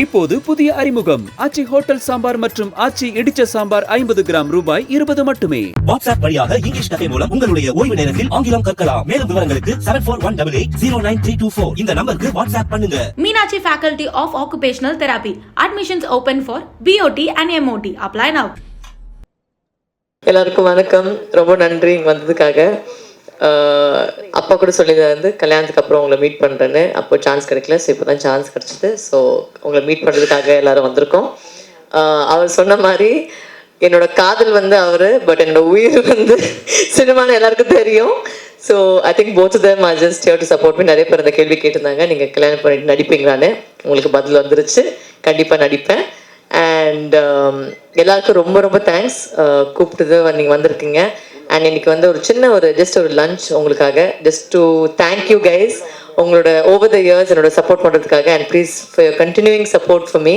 இப்போது புதிய அறிமுகம். ஆச்சி ஹோட்டல் சாம்பார் மற்றும் ஆச்சி இடிச்ச சாம்பார் ஐம்பது கிராம் ரூபாய் இருபது மட்டுமே. வாட்ஸ்அப் வழியாக இங்கிலீஷ் கதை மூலம் உங்களுடைய ஓய்வு நேரத்தில் ஆங்கிலம் கற்கலாம். மேலும் விவரங்களுக்கு seven four one double eight zero nine three two four இந்த நம்பருக்கு வாட்ஸ்அப் பண்ணுங்க. Meenakshi Faculty of Occupational Therapy. Admissions open for BOT and MOT. Apply now. எல்லாருக்கும் வணக்கம். ரொம்ப நன்றி இங்கே வந்ததுக்காக. அப்பா கூட சொல்லியிருந்தாரு வந்து கல்யாணத்துக்கு அப்புறம் உங்களை மீட் பண்ணுறேன்னு அப்போ சான்ஸ் கிடைக்கல. ஸோ இப்போ தான் சான்ஸ் கிடச்சிது. ஸோ உங்களை மீட் பண்ணுறதுக்காக எல்லாரும் வந்திருக்கோம். அவர் சொன்ன மாதிரி என்னோட காதல் வந்து அவர் பட் என்னோட உயிர் வந்து சினிமான்னு எல்லாருக்கும் தெரியும். So I think both them are just have to support me நிறைய பேர் அந்த கேள்வி கேட்டிருந்தாங்க. நீங்கள் கல்யாணம் பண்ணிட்டு நடிப்பீங்களான்னு. உங்களுக்கு பதில் வந்துருச்சு. கண்டிப்பாக நடிப்பேன். அண்ட் um, எல்லாருக்கும் ரொம்ப ரொம்ப தேங்க்ஸ் கூப்பிட்டது நீங்கள் வந்திருக்கீங்க. அண்ட் இன்னைக்கு வந்து ஒரு சின்ன ஒரு ஜஸ்ட் ஒரு லஞ்ச் உங்களுக்காக. Just to thank you guys உங்களோட ஓவர் த இயர்ஸ் என்னோட சப்போர்ட் பண்ணுறதுக்காக and please for continuing support for me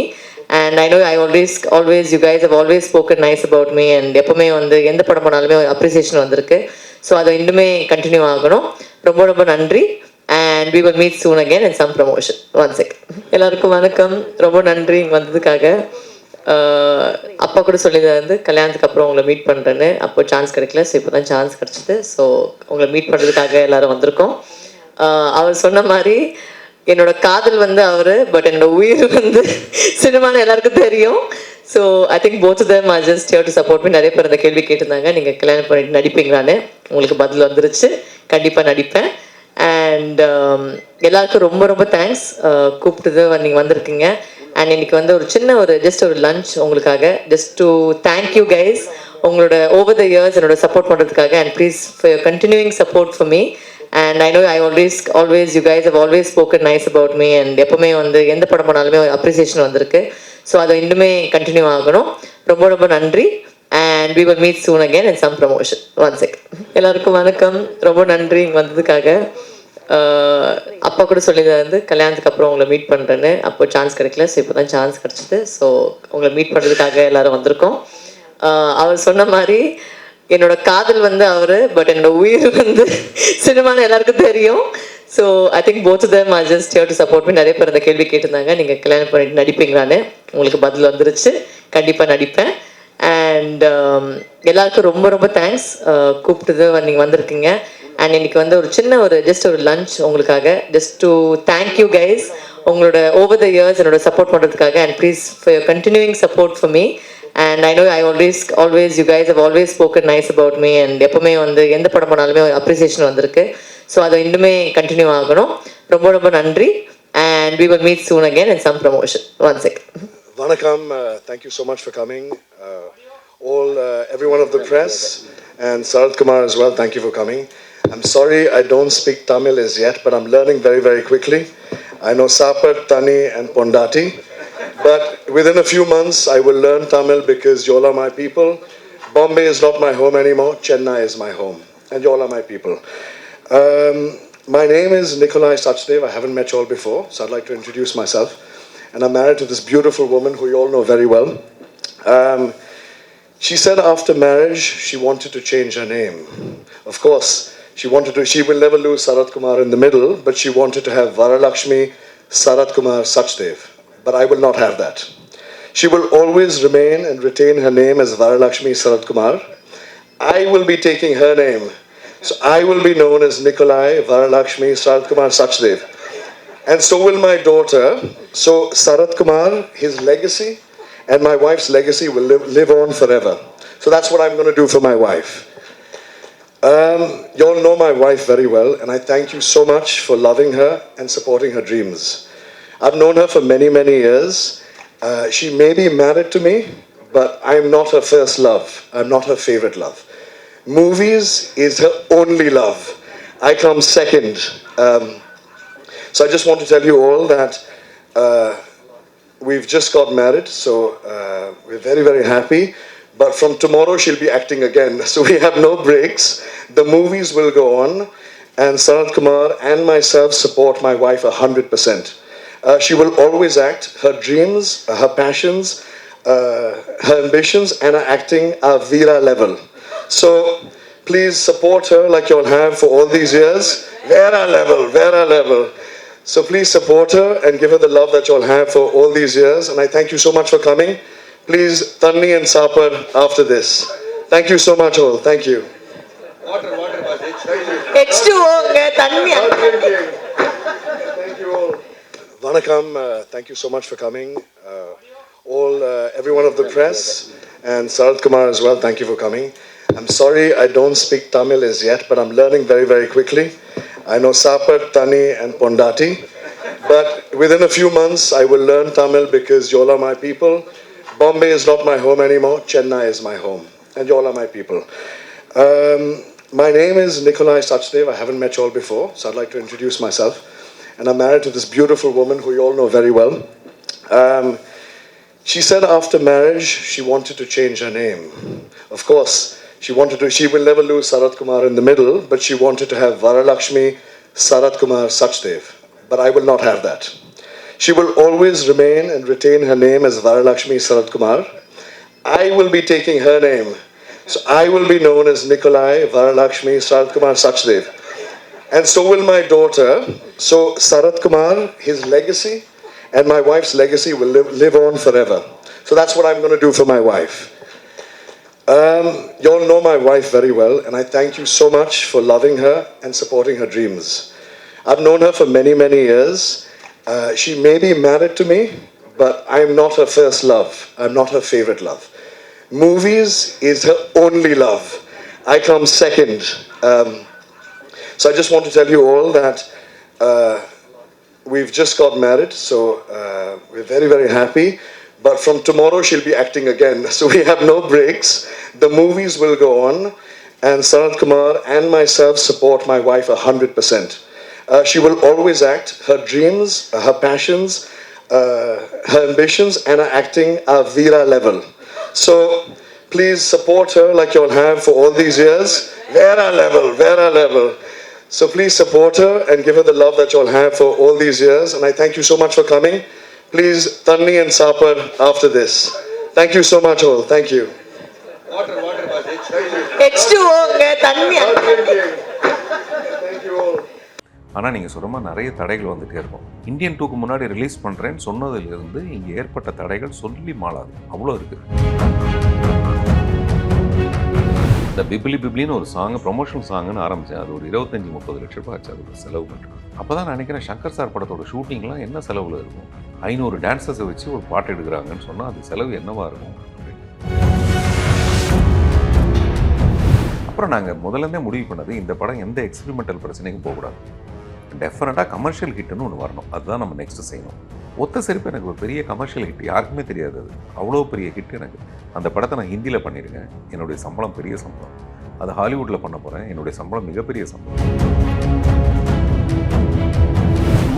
and I know I always always you guys have always spoken nice about me and எப்பவுமே வந்து எந்த படம் பண்ணாலுமே appreciation வந்திருக்கு. So அதை இன்னுமே கண்டினியூ ஆகணும். ரொம்ப ரொம்ப நன்றி. And we will meet soon again and some promotion one sec எல்லாருக்கும் வணக்கம். ரொம்ப நன்றி இங்கே வந்ததுக்காக. அப்பா கூட சொல்லியிருந்தாரு வந்து கல்யாணத்துக்கு அப்புறம் உங்களை மீட் பண்ணுறேன்னு அப்போ சான்ஸ் கிடைக்கல. ஸோ இப்போ தான் சான்ஸ் கிடச்சிது. ஸோ உங்களை மீட் பண்ணுறதுக்காக எல்லாரும் வந்திருக்கோம். அவர் சொன்ன மாதிரி என்னோட காதல் வந்து அவர் பட் என்னோட உயிர் வந்து சினிமான்னு எல்லாருக்கும் தெரியும். So I think both them are just have to support பண்ணி நிறைய பேர் அந்த கேள்வி கேட்டிருந்தாங்க. நீங்கள் கல்யாணம் பண்ணிட்டு நடிப்பீங்களான்னு உங்களுக்கு பதில் வந்துருச்சு. கண்டிப்பாக நடிப்பேன். அண்ட் um, எல்லாருக்கும் ரொம்ப ரொம்ப தேங்க்ஸ் கூப்பிட்டது நீங்கள் வந்திருக்கீங்க. அண்ட் இன்னைக்கு வந்து ஒரு சின்ன ஒரு ஜஸ்ட் ஒரு லஞ்ச் உங்களுக்காக. Just to thank you guys உங்களோட ஓவர் த இயர்ஸ் என்னோட சப்போர்ட் பண்ணுறதுக்காக and please for continuing support for me and I know I always always you guys have always spoken nice about me and எப்பவுமே வந்து எந்த படம் பண்ணாலுமே appreciation வந்திருக்கு. So அது இன்னுமே கண்டினியூ ஆகணும். ரொம்ப ரொம்ப நன்றி. And we will meet soon again and some promotion one sec எல்லாருக்கும் வணக்கம். ரொம்ப நன்றி இங்கே வந்ததுக்காக. அப்பா கூட சொல்லியிருந்தாரு வந்து கல்யாணத்துக்கு அப்புறம் உங்களை மீட் பண்ணுறேன்னு அப்போ சான்ஸ் கிடைக்கல. ஸோ இப்போ தான் சான்ஸ் கிடச்சிது. ஸோ உங்களை மீட் பண்ணுறதுக்காக எல்லாரும் வந்திருக்கோம். அவர் சொன்ன மாதிரி என்னோட காதல் வந்து அவர் பட் என்னோட உயிர் வந்து சினிமான்னு எல்லாருக்கும் தெரியும். So I think both them are just to support பண்ணி நிறைய பேர் அந்த கேள்வி கேட்டிருந்தாங்க. நீங்கள் கல்யாணம் பண்ணிட்டு நடிப்பீங்களான்னு. உங்களுக்கு பதில் வந்துருச்சு. கண்டிப்பாக நடிப்பேன். அண்ட் um, எல்லாருக்கும் ரொம்ப ரொம்ப தேங்க்ஸ் கூப்பிட்டது நீங்கள் வந்திருக்கீங்க. அண்ட் இன்னைக்கு வந்து ஒரு சின்ன ஒரு ஜஸ்ட் ஒரு லஞ்ச் உங்களுக்காக. Just to thank you guys உங்களோட ஓவர் த இயர்ஸ் என்னோட சப்போர்ட் பண்ணுறதுக்காக and please for continuing support for me and I know I always always you guys have always spoken nice about me and எப்பவுமே வந்து எந்த படம் பண்ணாலுமே appreciation வந்திருக்கு. So அதை இன்னுமே கண்டினியூ ஆகணும். ரொம்ப ரொம்ப நன்றி. And we will meet soon again and some promotion one second வணக்கம். Thank you so much for coming for coming. One all, uh, everyone of the press, and Sarath Kumar as well, thank you for coming. I'm sorry I don't speak Tamil as yet, but I'm learning very, very quickly. I know Sapat, Tani, and Pondati, but within a few months I will learn Tamil because you all are my people. Bombay is not my home anymore, Chennai is my home, and you all are my people. Um, my name is Nikolai Sachdev. I haven't met you all before, so I'd like to introduce myself. And I'm married to this beautiful woman who you all know very well. Um, she said after marriage she wanted to change her name. Of course, she wanted to. She will never lose Sarat Kumar in the middle, but she wanted to have Varalakshmi Sarat Kumar Sachdev. But I will not have that. She will always remain and retain her name as Varalakshmi Sarat Kumar. I will be taking her name. So I will be known as Nikolai Varalakshmi Sarat Kumar Sachdev. And so will my daughter. So Sarat Kumar, his legacy and my wife's legacy will live, live on forever. So that's what I'm going to do for my wife. Um, you all know my wife very well, and I thank you so much for loving her and supporting her dreams. I've known her for many, many years. Uh, she may be married to me, but I'm not her first love. I'm not her favorite love. Movies is her only love. I come second. Um, so I just want to tell you all that uh, we've just got married, so uh, we're very, very happy. But from tomorrow, she'll be acting again. So we have no breaks. The movies will go on, and Sarat Kumar and myself support my wife 100%. Uh, she will always act. Her dreams, uh, her passions, uh, her ambitions, and her acting are Veera level. So please support her like you all have for all these years. Vera level, Vera level. So please support her and give her the love that you all have for all these years. And I thank you so much for coming. Please, Tanni and Sapar after this. Thank you so much all. Thank you. Water, water, Thank you all. Vanakam, uh, thank you so much for coming. Uh, all, uh, everyone of the press, and Sarath Kumar as well, thank you for coming. I'm sorry I don't speak Tamil as yet, but I'm learning very, very quickly. I know Sapar, Tani, and Pondati. But within a few months, I will learn Tamil because you all are my people. Bombay is not my home anymore. Chennai is my home. And you all are my people. Um, my name is Nikolai Sachdev. I haven't met you all before, so I'd like to introduce myself. And I'm married to this beautiful woman who you all know very well. Um, she said after marriage she wanted to change her name. Of course, she wanted to, she will never lose Sarat Kumar in the middle, but she wanted to have Varalakshmi Sarat Kumar Sachdev. But I will not have that. She will always remain and retain her name as Varalakshmi Sarat Kumar. I will be taking her name. So I will be known as Nikolai Varalakshmi Sarat Kumar Sachdev. And so will my daughter. So Sarat Kumar, his legacy and my wife's legacy will live, live on forever. So that's what I'm going to do for my wife. Um, you all know my wife very well, and I thank you so much for loving her and supporting her dreams. I've known her for many, many years. Uh, she may be married to me, but I'm not her first love. I'm not her favorite love. Movies is her only love. I come second. Um, so I just want to tell you all that uh, we've just got married, so uh, we're very, very happy. But from tomorrow, she'll be acting again. So we have no breaks. The movies will go on, and Sanat Kumar and myself support my wife 100%. Uh, she will always act. Her dreams, uh, her passions, uh, her ambitions, and her acting are Vera level. So please support her like you all have for all these years. Vera level, Vera level. So please support her and give her the love that you all have for all these years. And I thank you so much for coming. Please, Tanni and Sapar after this. Thank you so much, all. Thank you. Water, water, It's too long. ஆனால் நீங்கள் சொல்கிற மாதிரி நிறைய தடைகள் வந்துகிட்டே இருக்கும். Indian டூக்கு முன்னாடி ரிலீஸ் பண்ணுறேன்னு சொன்னதிலிருந்து இங்கே ஏற்பட்ட தடைகள் சொல்லி மாளாது. அவ்வளோ இருக்குது இந்த பிப்ளி பிப்ளின்னு ஒரு சாங் ப்ரொமோஷனல் சாங்னு ஆரம்பித்தேன் அது ஒரு இருபத்தஞ்சி முப்பது லட்ச ரூபாய் ஆச்சு. அதோட செலவு பண்ணுறேன் அப்போ தான் நினைக்கிறேன் சங்கர் சார் படத்தோட ஷூட்டிங்லாம் என்ன செலவில் இருக்கும்? ஐநூறு டான்ஸர்ஸை வச்சு ஒரு பாட்டு எடுக்கிறாங்கன்னு சொன்னால் அது செலவு என்னவா இருக்கும்? அப்புறம் நாங்கள் முதல்ல முடிவு பண்ணது இந்த படம் எந்த எக்ஸ்பிரிமெண்டல் பிரச்சனைக்கும் போகக்கூடாது. டெஃபினட்டாக கமர்ஷியல் ஹிட்னு ஒன்று வரணும். அதுதான் நம்ம நெக்ஸ்ட் செய்யணும். ஒத்த செருப்பு எனக்கு ஒரு பெரிய கமர்ஷியல் ஹிட் யாருக்குமே தெரியாது அது. அவ்வளோ பெரிய ஹிட் எனக்கு. அந்த படத்தை நான் ஹிந்தியில் பண்ணியிருக்கேன் என்னுடைய சம்பளம் பெரிய சம்பளம். அது ஹாலிவுட்டில் பண்ண போகிறேன் என்னுடைய சம்பளம் மிகப்பெரிய சம்பளம்.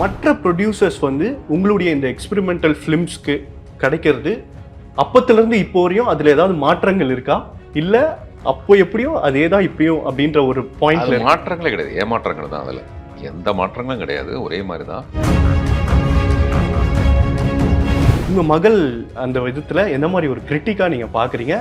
மற்ற ப்ரொடியூசர்ஸ் வந்து உங்களுடைய இந்த எக்ஸ்பெரிமெண்டல் ஃபிலிம்ஸ்க்கு கிடைக்கிறது. அப்பத்துலேருந்து இப்போ வரையும் அதில் ஏதாவது மாற்றங்கள் இருக்கா? இல்லை அப்போ எப்படியோ அதே தான் இப்பயும் அப்படின்ற ஒரு அது பாயிண்ட்ல மாற்றங்களே கிடையாது. ஏமாற்றங்கள் தான் அதில். எந்த மாற்றங்களும் கிடையாது ஒரே மாதிரி தான் உங்க மகள் அந்த விதத்தில் என்ன மாதிரி ஒரு கிரிட்டிக்கா நீங்க பாக்குறீங்க?